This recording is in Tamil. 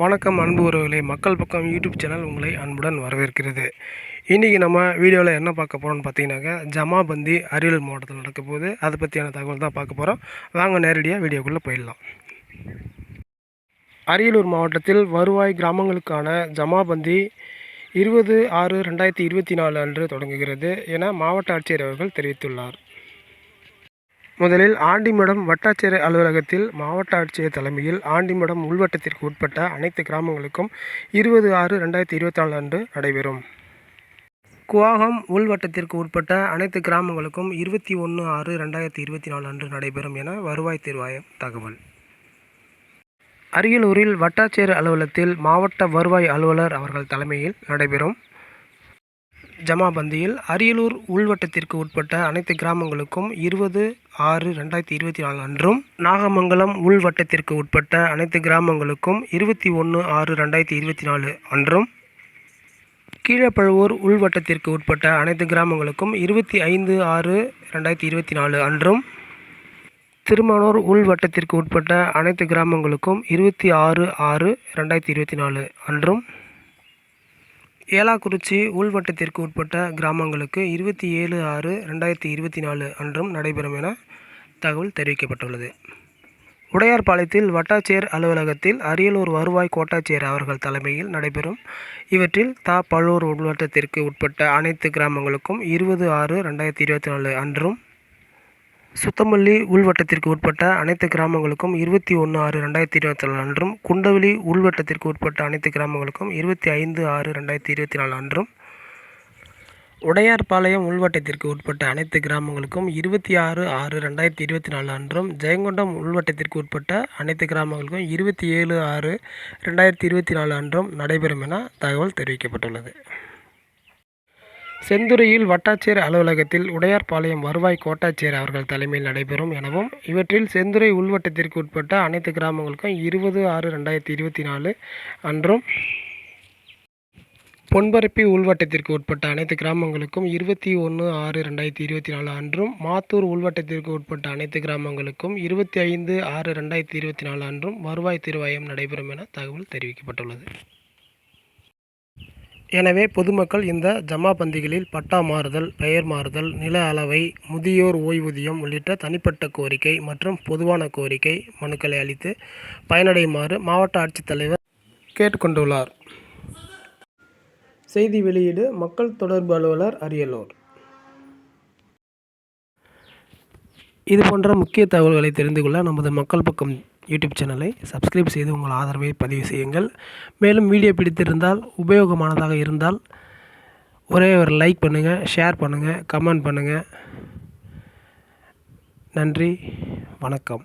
வணக்கம் அன்பு உறவுகளே. மக்கள் பக்கம் யூடியூப் சேனல் உங்களை அன்புடன் வரவேற்கிறது. இன்றைக்கி நம்ம வீடியோவில் என்ன பார்க்க போகிறோம்னு பார்த்தீங்கன்னாக்கா ஜமாபந்தி அரியலூர் மாவட்டத்தில் நடக்க போகுது. அதை பற்றியான தகவல் தான் பார்க்க போகிறோம் வாங்க நேரடியாக வீடியோக்குள்ளே போயிடலாம். அரியலூர் மாவட்டத்தில் வருவாய் கிராமங்களுக்கான ஜமாபந்தி இருபது ஆறு ரெண்டாயிரத்தி இருபத்தி நாலு அன்று தொடங்குகிறது என மாவட்ட ஆட்சியர் அவர்கள் தெரிவித்துள்ளார். முதலில் ஆண்டிமடம் வட்டாட்சியர் அலுவலகத்தில் மாவட்ட ஆட்சியர் தலைமையில் ஆண்டிமடம் உள்வட்டத்திற்கு உட்பட்ட அனைத்து கிராமங்களுக்கும் இருபது ஆறு ரெண்டாயிரத்தி இருபத்தி நாலு அன்று நடைபெறும். குவாகம் உள்வட்டத்திற்கு உட்பட்ட அனைத்து கிராமங்களுக்கும் இருபத்தி ஒன்று ஆறு ரெண்டாயிரத்தி இருபத்தி நாலு அன்று நடைபெறும் என வருவாய் தீர்வாயம் தகவல். அரியலூரில் வட்டாட்சியர் அலுவலகத்தில் மாவட்ட வருவாய் அலுவலர் அவர்கள் தலைமையில் நடைபெறும். ஜமாபந்தியில் அரியலூர் உள்வட்டத்திற்கு உட்பட்ட அனைத்து கிராமங்களுக்கும் இருபது ஆறு ரெண்டாயிரத்தி இருபத்தி நாலு அன்றும் நாகமங்கலம் உள்வட்டத்திற்கு உட்பட்ட அனைத்து கிராமங்களுக்கும் இருபத்தி ஒன்று ஆறு ரெண்டாயிரத்தி இருபத்தி நாலு அன்றும் கீழப்பழுவூர் உள்வட்டத்திற்கு உட்பட்ட அனைத்து கிராமங்களுக்கும் இருபத்தி ஐந்து ஆறு ரெண்டாயிரத்தி இருபத்தி நாலு அன்றும் திருமானூர் உள்வட்டத்திற்கு உட்பட்ட அனைத்து கிராமங்களுக்கும் இருபத்தி ஆறு ஆறு ரெண்டாயிரத்தி இருபத்தி நாலு அன்றும் ஏலாக்குறிச்சி உள்வட்டத்திற்கு உட்பட்ட கிராமங்களுக்கு இருபத்தி ஏழு ஆறு ரெண்டாயிரத்தி இருபத்தி நாலு அன்றும் நடைபெறும் என தகவல் தெரிவிக்கப்பட்டுள்ளது. உடையார்பாளையத்தில் வட்டாட்சியர் அலுவலகத்தில் அரியலூர் வருவாய் கோட்டாட்சியர் அவர்கள் தலைமையில் நடைபெறும். இவற்றில் தா. பழூர் உள்வட்டத்திற்கு உட்பட்ட அனைத்து கிராமங்களுக்கும் இருபது ஆறு ரெண்டாயிரத்தி இருபத்தி நாலு அன்றும் சுத்தமல்லி உள்வட்டத்திற்கு உட்பட்ட அனைத்து கிராமங்களுக்கும் இருபத்தி ஒன்று ஆறு ரெண்டாயிரத்தி இருபத்தி நாலு அன்றும் குண்டவெளி உள்வட்டத்திற்கு உட்பட்ட அனைத்து கிராமங்களுக்கும் இருபத்தி ஐந்து ஆறு ரெண்டாயிரத்தி இருபத்தி நாலு அன்றும் உடையார்பாளையம் உள்வட்டத்திற்கு உட்பட்ட அனைத்து கிராமங்களுக்கும் இருபத்தி ஆறு ஆறு ரெண்டாயிரத்தி இருபத்தி நாலு அன்றும் ஜெயங்கொண்டம் உள்வட்டத்திற்கு உட்பட்ட அனைத்து கிராமங்களுக்கும் இருபத்தி ஏழு ஆறு ரெண்டாயிரத்தி இருபத்தி நாலு அன்றும் நடைபெறும் என தகவல் தெரிவிக்கப்பட்டுள்ளது. செந்துறையில் வட்டாட்சியர் அலுவலகத்தில் உடையார்பாளையம் வருவாய் கோட்டாட்சியர் அவர்கள் தலைமையில் நடைபெறும் எனவும் இவற்றில் செந்துறை உள்வட்டத்திற்கு உட்பட்ட அனைத்து கிராமங்களுக்கும் இருபது ஆறு ரெண்டாயிரத்தி இருபத்தி நாலு அன்றும் பொன்பரப்பி உள்வட்டத்திற்கு உட்பட்ட அனைத்து கிராமங்களுக்கும் இருபத்தி ஒன்று ஆறு ரெண்டாயிரத்தி இருபத்தி நாலு அன்றும் மாத்தூர் உள்வட்டத்திற்கு உட்பட்ட அனைத்து கிராமங்களுக்கும் இருபத்தி ஐந்து ஆறு ரெண்டாயிரத்தி இருபத்தி நாலு அன்றும் வருவாய் திருவாயம் நடைபெறும் என தகவல் தெரிவிக்கப்பட்டுள்ளது. எனவே பொதுமக்கள் இந்த ஜமாபந்திகளில் பட்டா மாறுதல் பெயர் மாறுதல் நில அளவை முதியோர் ஓய்வூதியம் உள்ளிட்ட தனிப்பட்ட கோரிக்கை மற்றும் பொதுவான கோரிக்கை மனுக்களை அளித்து பயனடையுமாறு மாவட்ட ஆட்சித்தலைவர் கேட்டுக்கொண்டுள்ளார். செய்தி வெளியீடு மக்கள் தொடர்பு அலுவலர் அரியலூர். இது போன்ற முக்கிய தகவல்களை தெரிந்து கொள்ள நமது மக்கள் பக்கம் யூடியூப் சேனலை சப்ஸ்கிரைப் செய்து உங்கள் ஆதரவை பதிவு செய்யுங்கள். மேலும் வீடியோ பிடித்திருந்தால் உபயோகமானதாக இருந்தால் ஒரே ஒரு லைக் பண்ணுங்கள் ஷேர் பண்ணுங்கள் கமெண்ட் பண்ணுங்கள் நன்றி வணக்கம்.